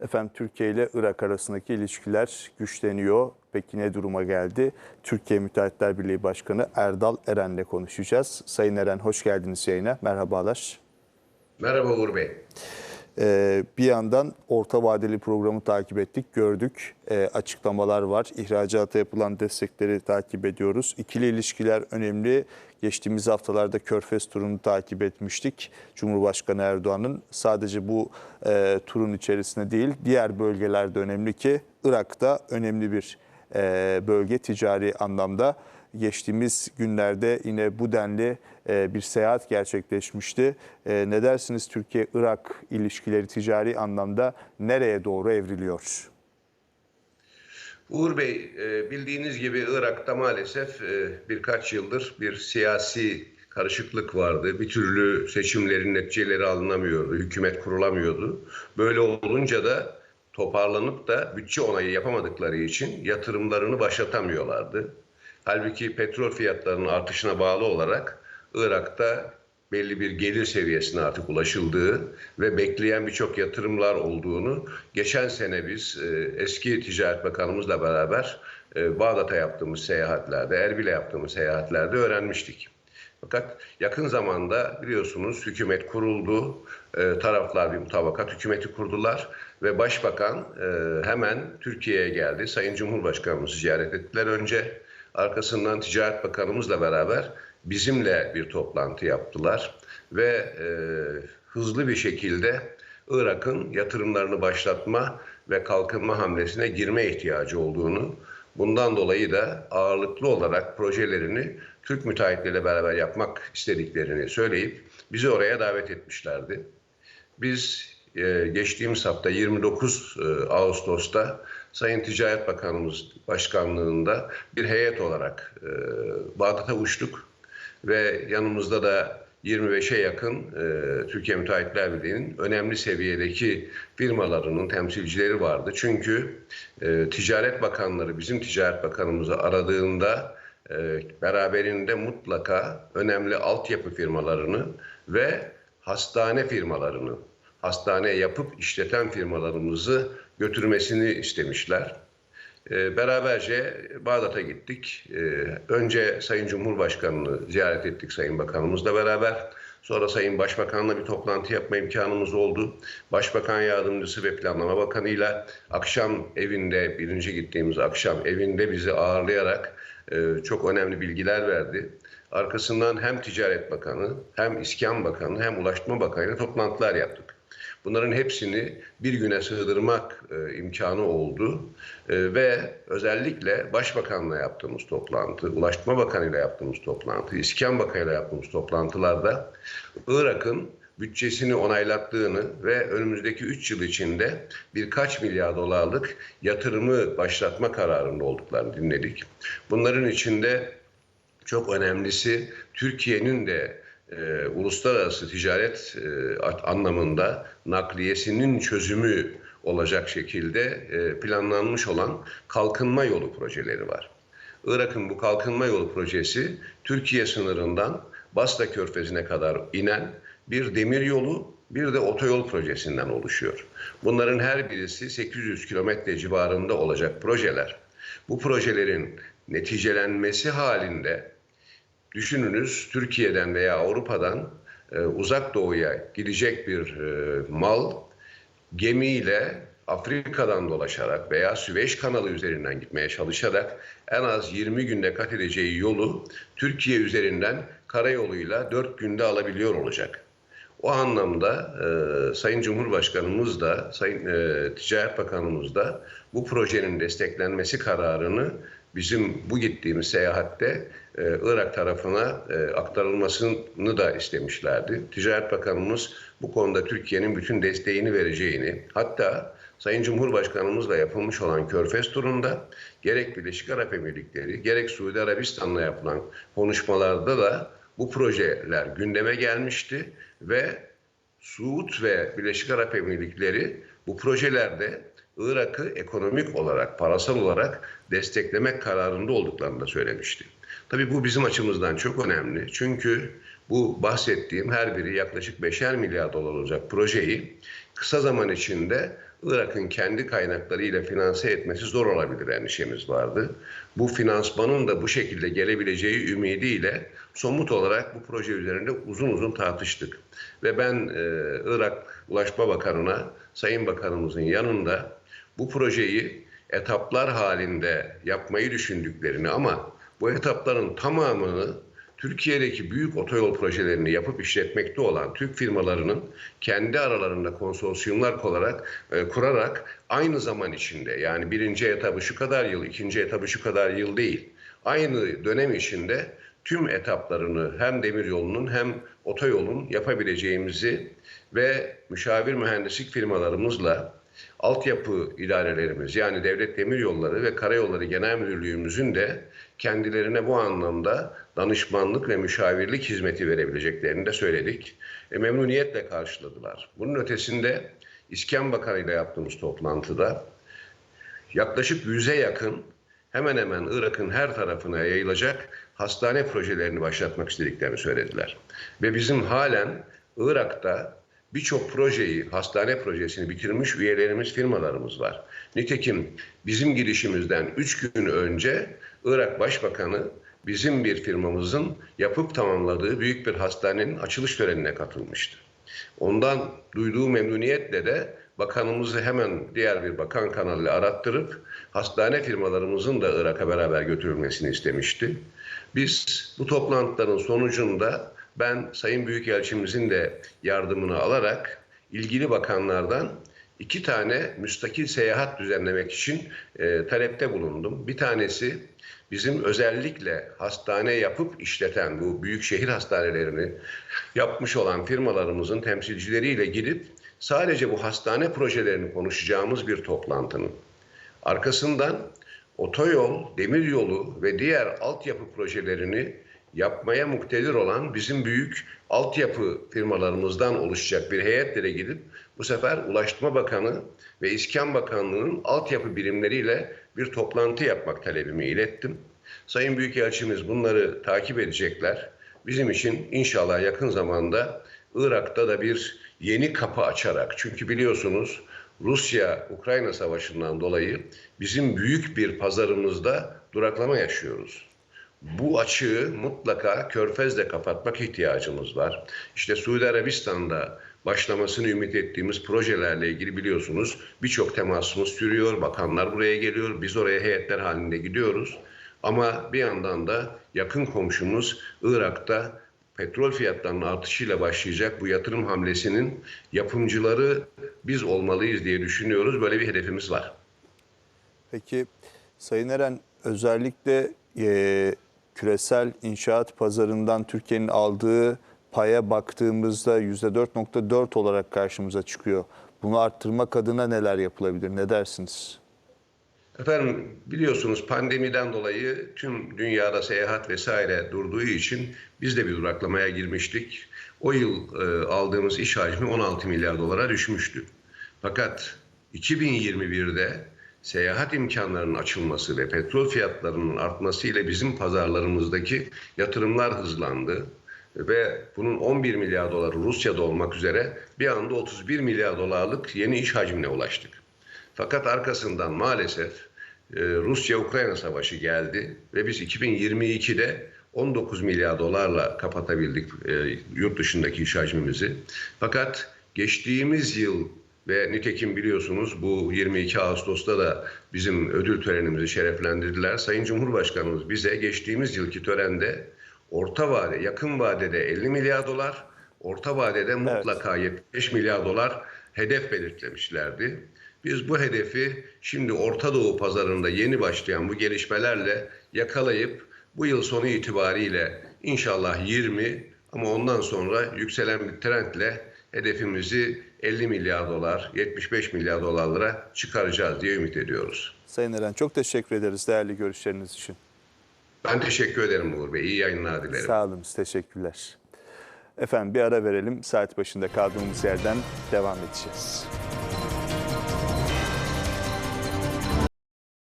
Efendim Türkiye ile Irak arasındaki ilişkiler güçleniyor. Peki ne duruma geldi? Türkiye Müteahhitler Birliği Başkanı Erdal Eren'le konuşacağız. Sayın Eren hoş geldiniz yayına. Merhabalar. Merhaba Uğur Bey. Ee, bir yandan orta vadeli programı takip ettik, gördük. Ee, açıklamalar var. İhracata yapılan destekleri takip ediyoruz. İkili ilişkiler önemli. Geçtiğimiz haftalarda Körfez turunu takip etmiştik. Cumhurbaşkanı Erdoğan'ın sadece bu e, turun içerisinde değil, diğer bölgelerde önemli ki Irak'ta önemli bir e, bölge ticari anlamda. Geçtiğimiz günlerde yine bu denli e, bir seyahat gerçekleşmişti. E, Ne dersiniz Türkiye-Irak ilişkileri ticari anlamda nereye doğru evriliyor? Uğur Bey, e, bildiğiniz gibi Irak'ta maalesef birkaç yıldır bir siyasi karışıklık vardı. Bir türlü seçimlerin neticeleri alınamıyordu, hükümet kurulamıyordu. Böyle olunca da toparlanıp da bütçe onayı yapamadıkları için yatırımlarını başlatamıyorlardı. Halbuki petrol fiyatlarının artışına bağlı olarak Irak'ta belli bir gelir seviyesine artık ulaşıldığı ve bekleyen birçok yatırımlar olduğunu geçen sene biz e, eski Ticaret Bakanımızla beraber e, Bağdat'a yaptığımız seyahatlerde, Erbil'e yaptığımız seyahatlerde öğrenmiştik. Fakat yakın zamanda biliyorsunuz hükümet kuruldu, e, taraflar bir mutabakat hükümeti kurdular ve başbakan hemen Türkiye'ye geldi. Sayın Cumhurbaşkanımızı ziyaret ettiler önce. Arkasından Ticaret Bakanımızla beraber bizimle bir toplantı yaptılar ve e, hızlı bir şekilde Irak'ın yatırımlarını başlatma ve kalkınma hamlesine girme ihtiyacı olduğunu, bundan dolayı da ağırlıklı olarak projelerini Türk müteahhitleriyle beraber yapmak istediklerini söyleyip bizi oraya davet etmişlerdi. Biz e, geçtiğimiz hafta 29 e, Ağustos'ta Sayın Ticaret Bakanımız başkanlığında bir heyet olarak e, Bağdat'a uçtuk ve yanımızda da 25'e yakın e, Türkiye Müteahhitler Birliği'nin önemli seviyedeki firmalarının temsilcileri vardı. Çünkü e, Ticaret Bakanları bizim Ticaret Bakanımızı aradığında e, beraberinde mutlaka önemli altyapı firmalarını ve hastane firmalarını, hastane yapıp işleten firmalarımızı götürmesini istemişler. E, beraberce Bağdat'a gittik. E, önce Sayın Cumhurbaşkanı'nı ziyaret ettik Sayın Bakanımızla beraber. Sonra Sayın Başbakan'la bir toplantı yapma imkanımız oldu. Başbakan Yardımcısı ve Planlama Bakanı'yla akşam evinde, birinci gittiğimiz akşam evinde bizi ağırlayarak e, çok önemli bilgiler verdi. Arkasından hem Ticaret Bakanı, hem İskan Bakanı, hem Ulaştırma Bakanı ile toplantılar yaptık. Bunların hepsini bir güne sığdırmak e, imkanı oldu E, ve özellikle Başbakanla yaptığımız toplantı, Ulaştırma Bakanı ile yaptığımız toplantı, İskan Bakanı ile yaptığımız toplantılarda Irak'ın bütçesini onaylattığını ve önümüzdeki 3 yıl içinde birkaç milyar dolarlık yatırımı başlatma kararında olduklarını dinledik. Bunların içinde çok önemlisi Türkiye'nin de e, uluslararası ticaret e, anlamında nakliyesinin çözümü olacak şekilde e, planlanmış olan kalkınma yolu projeleri var. Irak'ın bu kalkınma yolu projesi Türkiye sınırından Basra Körfezi'ne kadar inen bir demir yolu bir de otoyol projesinden oluşuyor. Bunların her birisi 800 kilometre civarında olacak projeler. Bu projelerin neticelenmesi halinde Düşününüz Türkiye'den veya Avrupa'dan e, uzak doğuya gidecek bir e, mal gemiyle Afrika'dan dolaşarak veya Süveyş kanalı üzerinden gitmeye çalışarak en az 20 günde kat edeceği yolu Türkiye üzerinden karayoluyla 4 günde alabiliyor olacak. O anlamda e, Sayın Cumhurbaşkanımız da, Sayın e, Ticaret Bakanımız da bu projenin desteklenmesi kararını bizim bu gittiğimiz seyahatte e, Irak tarafına e, aktarılmasını da istemişlerdi. Ticaret Bakanımız bu konuda Türkiye'nin bütün desteğini vereceğini, hatta Sayın Cumhurbaşkanımızla yapılmış olan Körfez turunda gerek Birleşik Arap Emirlikleri, gerek Suudi Arabistan'la yapılan konuşmalarda da bu projeler gündeme gelmişti ve Suud ve Birleşik Arap Emirlikleri bu projelerde Irak'ı ekonomik olarak, parasal olarak desteklemek kararında olduklarını da söylemişti. Tabii bu bizim açımızdan çok önemli. Çünkü bu bahsettiğim her biri yaklaşık 5'er milyar dolar olacak projeyi kısa zaman içinde Irak'ın kendi kaynaklarıyla finanse etmesi zor olabilir endişemiz vardı. Bu finansmanın da bu şekilde gelebileceği ümidiyle somut olarak bu proje üzerinde uzun uzun tartıştık. Ve ben e, Irak Ulaşma Bakanı'na, Sayın Bakanımızın yanında bu projeyi etaplar halinde yapmayı düşündüklerini ama bu etapların tamamını Türkiye'deki büyük otoyol projelerini yapıp işletmekte olan Türk firmalarının kendi aralarında konsorsiyumlar olarak e, kurarak aynı zaman içinde yani birinci etabı şu kadar yıl, ikinci etabı şu kadar yıl değil. Aynı dönem içinde tüm etaplarını hem demiryolunun hem otoyolun yapabileceğimizi ve müşavir mühendislik firmalarımızla altyapı idarelerimiz yani Devlet Demiryolları ve Karayolları Genel Müdürlüğümüzün de kendilerine bu anlamda danışmanlık ve müşavirlik hizmeti verebileceklerini de söyledik. E, memnuniyetle karşıladılar. Bunun ötesinde İskan Bakanı ile yaptığımız toplantıda yaklaşık yüze yakın hemen hemen Irak'ın her tarafına yayılacak hastane projelerini başlatmak istediklerini söylediler. Ve bizim halen Irak'ta birçok projeyi, hastane projesini bitirmiş üyelerimiz, firmalarımız var. Nitekim bizim girişimizden 3 gün önce Irak Başbakanı bizim bir firmamızın yapıp tamamladığı büyük bir hastanenin açılış törenine katılmıştı. Ondan duyduğu memnuniyetle de bakanımızı hemen diğer bir bakan kanalıyla arattırıp hastane firmalarımızın da Irak'a beraber götürülmesini istemişti. Biz bu toplantıların sonucunda ben Sayın Büyükelçimizin de yardımını alarak ilgili bakanlardan iki tane müstakil seyahat düzenlemek için e, talepte bulundum. Bir tanesi bizim özellikle hastane yapıp işleten bu büyük şehir hastanelerini yapmış olan firmalarımızın temsilcileriyle gidip sadece bu hastane projelerini konuşacağımız bir toplantının arkasından otoyol, demiryolu ve diğer altyapı projelerini yapmaya muktedir olan bizim büyük altyapı firmalarımızdan oluşacak bir heyetlere gidip bu sefer Ulaştırma Bakanı ve İskan Bakanlığı'nın altyapı birimleriyle bir toplantı yapmak talebimi ilettim. Sayın Büyükelçimiz bunları takip edecekler. Bizim için inşallah yakın zamanda Irak'ta da bir yeni kapı açarak çünkü biliyorsunuz Rusya-Ukrayna savaşından dolayı bizim büyük bir pazarımızda duraklama yaşıyoruz. Bu açığı mutlaka Körfez'de kapatmak ihtiyacımız var. İşte Suudi Arabistan'da başlamasını ümit ettiğimiz projelerle ilgili biliyorsunuz birçok temasımız sürüyor. Bakanlar buraya geliyor. Biz oraya heyetler halinde gidiyoruz. Ama bir yandan da yakın komşumuz Irak'ta petrol fiyatlarının artışıyla başlayacak bu yatırım hamlesinin yapımcıları biz olmalıyız diye düşünüyoruz. Böyle bir hedefimiz var. Peki Sayın Eren özellikle küresel inşaat pazarından Türkiye'nin aldığı paya baktığımızda %4.4 olarak karşımıza çıkıyor. Bunu arttırmak adına neler yapılabilir? Ne dersiniz? Efendim biliyorsunuz pandemiden dolayı tüm dünyada seyahat vesaire durduğu için biz de bir duraklamaya girmiştik. O yıl e, aldığımız iş hacmi 16 milyar dolara düşmüştü. Fakat 2021'de seyahat imkanlarının açılması ve petrol fiyatlarının artmasıyla bizim pazarlarımızdaki yatırımlar hızlandı ve bunun 11 milyar doları Rusya'da olmak üzere bir anda 31 milyar dolarlık yeni iş hacmine ulaştık. Fakat arkasından maalesef e, Rusya-Ukrayna savaşı geldi ve biz 2022'de 19 milyar dolarla kapatabildik e, yurt dışındaki iş hacmimizi. Fakat geçtiğimiz yıl ve nitekim biliyorsunuz bu 22 Ağustos'ta da bizim ödül törenimizi şereflendirdiler. Sayın Cumhurbaşkanımız bize geçtiğimiz yılki törende orta vade, yakın vadede 50 milyar dolar, orta vadede mutlaka 75 milyar dolar hedef belirtlemişlerdi. Biz bu hedefi şimdi Orta Doğu pazarında yeni başlayan bu gelişmelerle yakalayıp bu yıl sonu itibariyle inşallah 20 ama ondan sonra yükselen bir trendle hedefimizi 50 milyar dolar, 75 milyar dolarlara çıkaracağız diye ümit ediyoruz. Sayın Eren çok teşekkür ederiz değerli görüşleriniz için. Ben teşekkür ederim Uğur Bey. İyi yayınlar dilerim. Sağ olun, teşekkürler. Efendim bir ara verelim. Saat başında kaldığımız yerden devam edeceğiz.